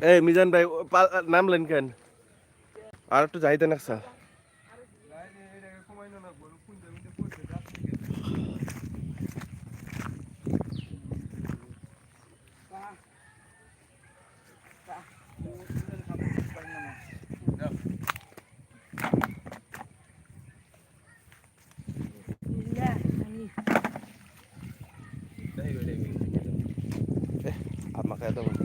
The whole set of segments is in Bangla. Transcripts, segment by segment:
এই মিজান ভাই নামলেন কেন? আর একটু যাইতেন এক স্যার আমাকে এত বলতে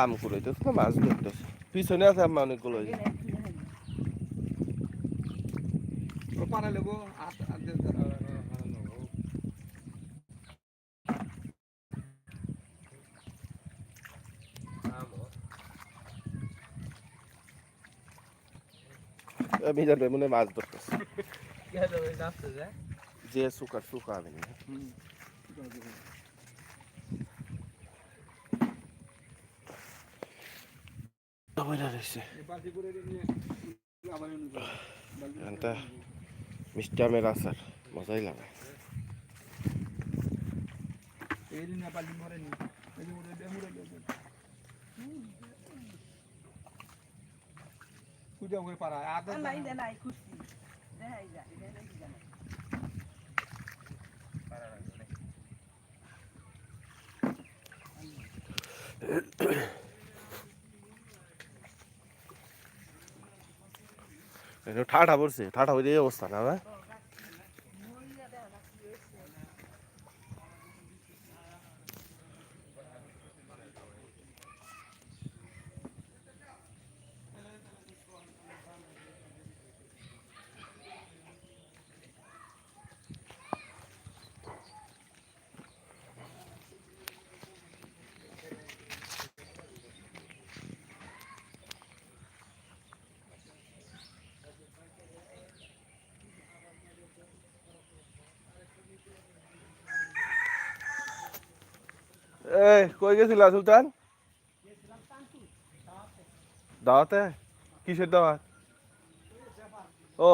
আম কুড়াইতেছ না মাছ ধরতেছ পিছনে আছে আম অনেকগুলো। মিজান ভাই মনে মাছ ধরতেছে। যে? সুকার সুকা আমি বইরা রয়েছে করে করে এখানটা মিষ্টি আমের আচার মজাই লাগে এই দিন না বালতি ভরে নি এই যে মুড়ে দে মুড়ে দে পূজা করে পারা আদা এটা ঠাঠা পড়ছে ঠাঠা হয়ে এই অবস্থা না এই, কই গেছিলা সুলতান? দাওয়াতে? কিসের দাওয়াত? ও।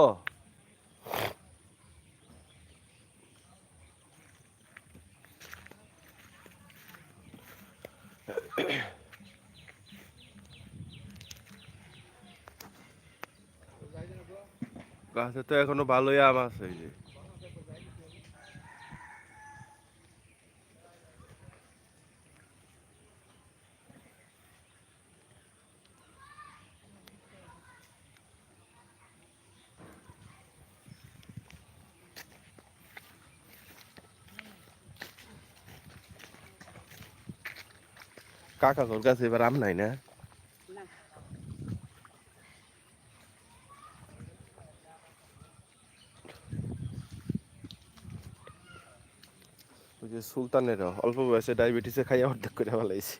গাছে তো এখনও ভালোই আম আছে যে। কাকা তোর কাছে এবার আম নাই না? সুলতানের অল্প বয়সে ডায়াবেটিসে খাইয়া অর্ধেক করে ফেলাইছি।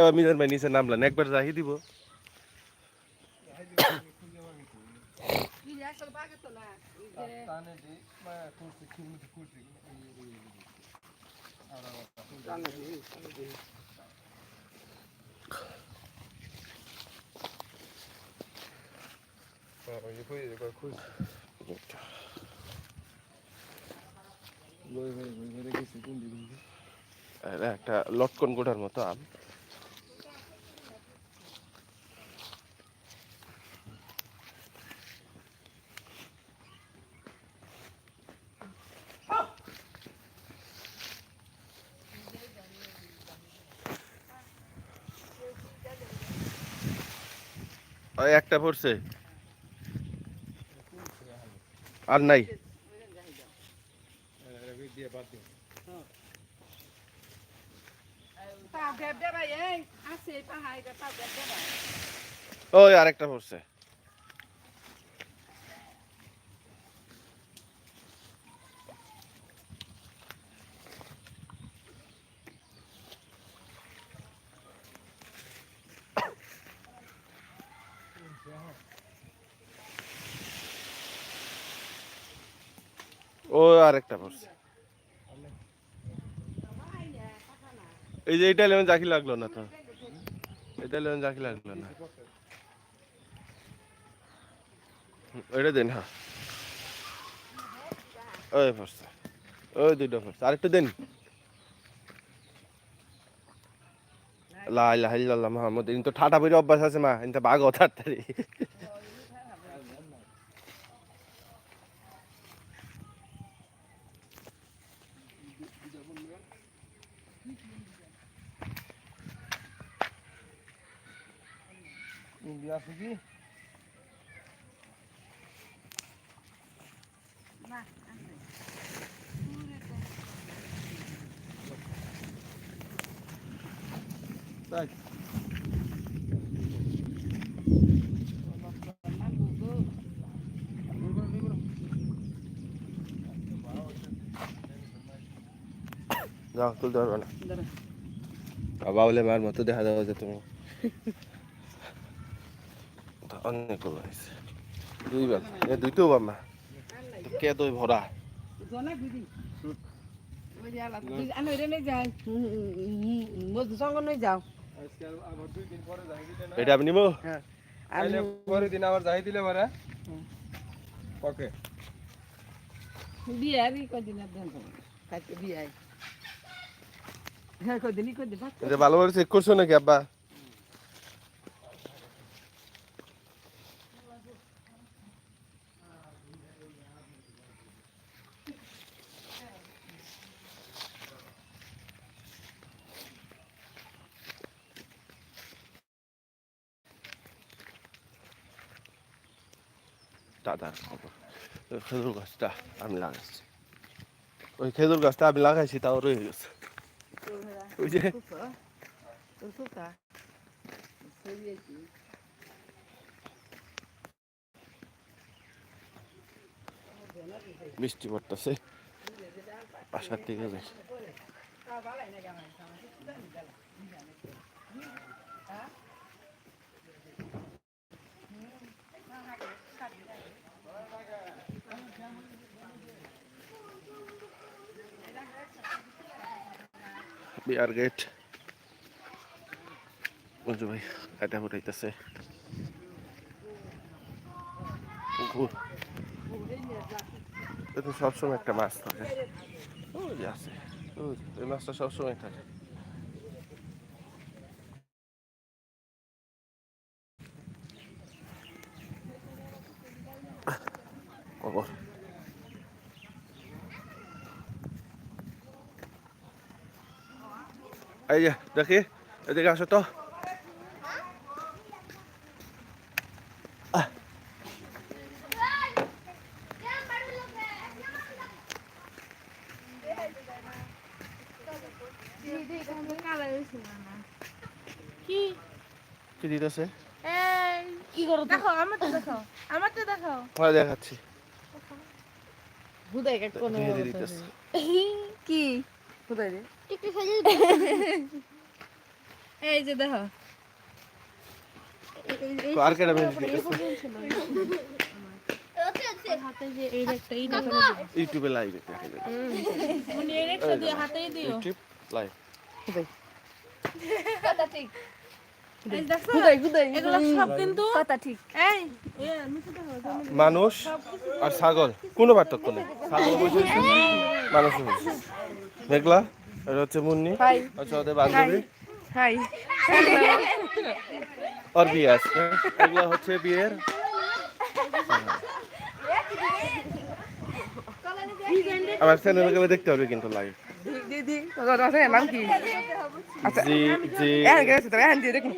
আবার মিজান ভাই নিচে নামলেন একবার যাই দিব। একটা লটকন গোটার মতো আম। একটা পড়ছে। আর নাই। দিয়ে আরেকটা দিন আরেকটা পড়ছে এই যে এটা লেমন জাকি লাগল না তো? এটা লেমন জাকি লাগল না। ওইটা দেন হ্যাঁ। ওই পড়ছে ওই দুইটা পড়ছে আরেকটা দেন। লা ইলাহা ইল্লাল্লাহ মুহাম্মদ, ইন তো ঠাটা বেরি অভ্যাস আছে মা, ইন তো বাঘ তাড়াতাড়ি ইন্ডিয়া থেকে তাই যাও তুলতে পারবে না। বাবা বলে মার মতো দেখা যাওয়া যে তুমি তা অনেক বড় হয়েছে। দুই বেল এ দুইটাও বাম্মা কে দই ভরা? জনা গুদি ওই যে আলা তুই আনো রে নে যাই। মজদু সঙ্গ নই যাও আজকে আবার দুই দিন পরে যাই দিলে না এটা আর তাইলে পরের দিন আবার যাই দিলে পরে। ওকে। বিয়ে কদিন বিয়ে আই হ্যাঁ কদিনই কদিন ভাত এটা ভালো করে চেক করছ নাকি, আব্বা? খেজুর গাছটা আমি লাগাইছি ওই খেজুর গাছটা আমি লাগাইছি, তাও রয়ে গেছে। ওই বৃষ্টি পড়তেছে বাসার থেকে যাই বিয়ার গেট মঞ্জু ভাই কাটা ফুটাইতেছে সবসময় একটা মাছ থাকে আছে এই মাছটা সবসময় থাকে এই যে দেখি এদিকে আসো তো কি কি দিতেছে কি করো দেখো আমারটা দেখো আমারটা দেখো হ্যাঁ দেখাচ্ছি বুদাই কাট কোন দিতেছে কি বুদাই রে একটু সাজিয়ে এই যে দেখো। আর ইউটিউবে লাইভে মানে ইউটিউব লাইভ কথা ঠিক। মানুষ আর ছাগল কোনো পার্থক্য নেই। ছাগল মানুষ দেখলা? এটা হচ্ছে মুন্নি। হাই। আচ্ছা ওদের বান্ধবী। হাই। আর বিয়ে এগুলো হচ্ছে বিয়ের। আমার চ্যানেলকে দেখতে হবে কিন্তু লাইভ দিদি তোর আছে নাম কি? জি জি। এ গেছে তো হ্যাঁ দেখুন।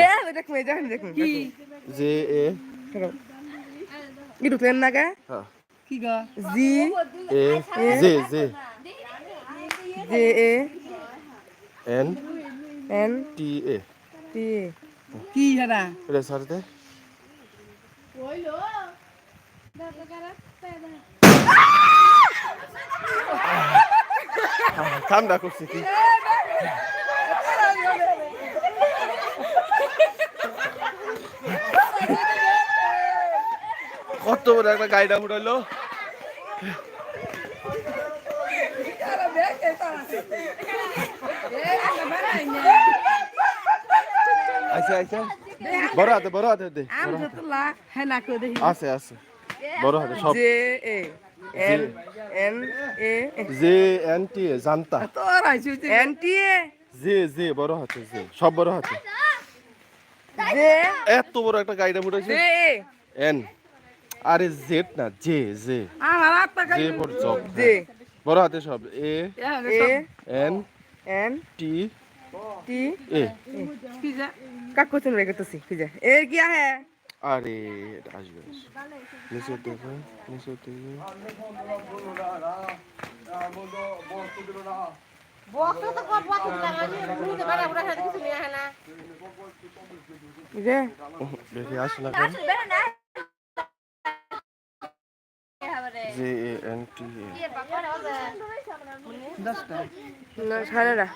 এ আমরা দেখুন এই দেখুন দেখুন কি? J A. কি ঢুকলেন না কে হ্যাঁ। কি গো? জি। A J J. J A N N T A T কি হারা এটা সারতে? ঠান্ডা করছে কি কত বড় একটা গাড়িটা উঠাইলো আচ্ছা আচ্ছা বড় হাতে বড় হাতে দে আছে আছে। বড় হাতে সব। J A N N A. J N T A জানতা। N T A. J J বড় হাতে জে সব বড় হাতে। জে। এত বড় একটা গাড়িটা মুটাইছে জে এন। আরে জেড না J J. J for job J. বড় হাতে সব। A A. N N T T A. Pizza. কাক কোচন রে করতেছি? পিজা। এ কি আছে আরে আসবে। নিচে দেখো নিচে দেখো আহে দেখে আসে না এন টি দশটা। সাড়ে দশটা।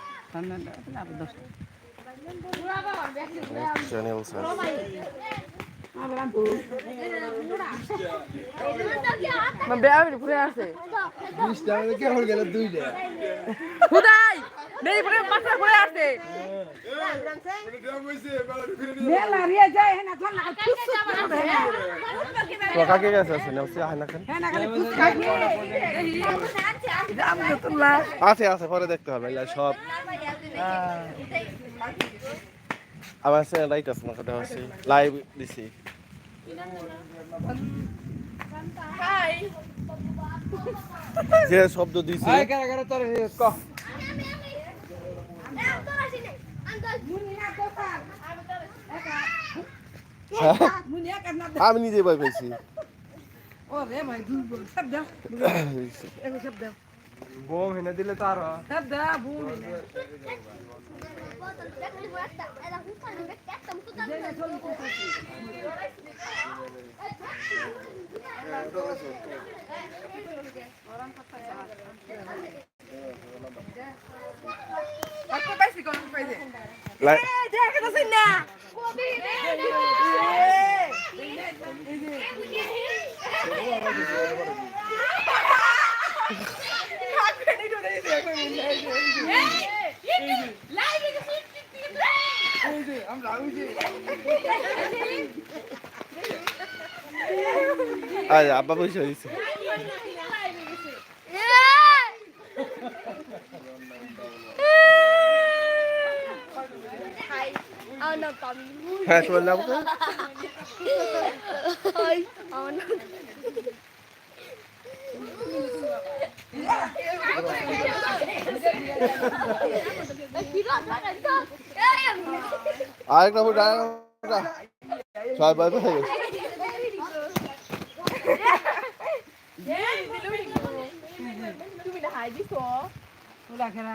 চ্যানেল স্যার মা বেয়া ঘুরে গেল? দুইটা। নেই ঘুরে আছে হ্যাঁ কাকে গেছে আছে না না কেন হ্যাঁ পরে দেখতে হবে সব আমার সে লাইট আছে না কথা আছে লাইভ দিছি যে শব্দ দিছে আয় কারা কারা তোর ক মুনিয়া কান্না আমি নিজে ভয় দাও। বোম হেনে দিলে তো আরও। আরে আব্বা পয়সা দিছে Tommy. হ্যাঁ তোমার নাম কি? Oh no. আরেকটা ফুট আরেকটা ছয় ভয় পেয়ে গেছে তুমি না হাই দিছো তোলা খেলা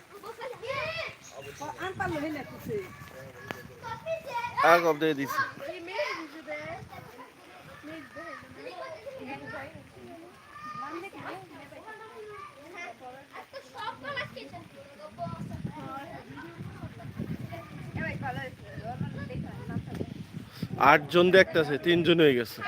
আর কব দিয়ে দিছি। আটজন দেখতেছে তিনজন হয়ে গেছে।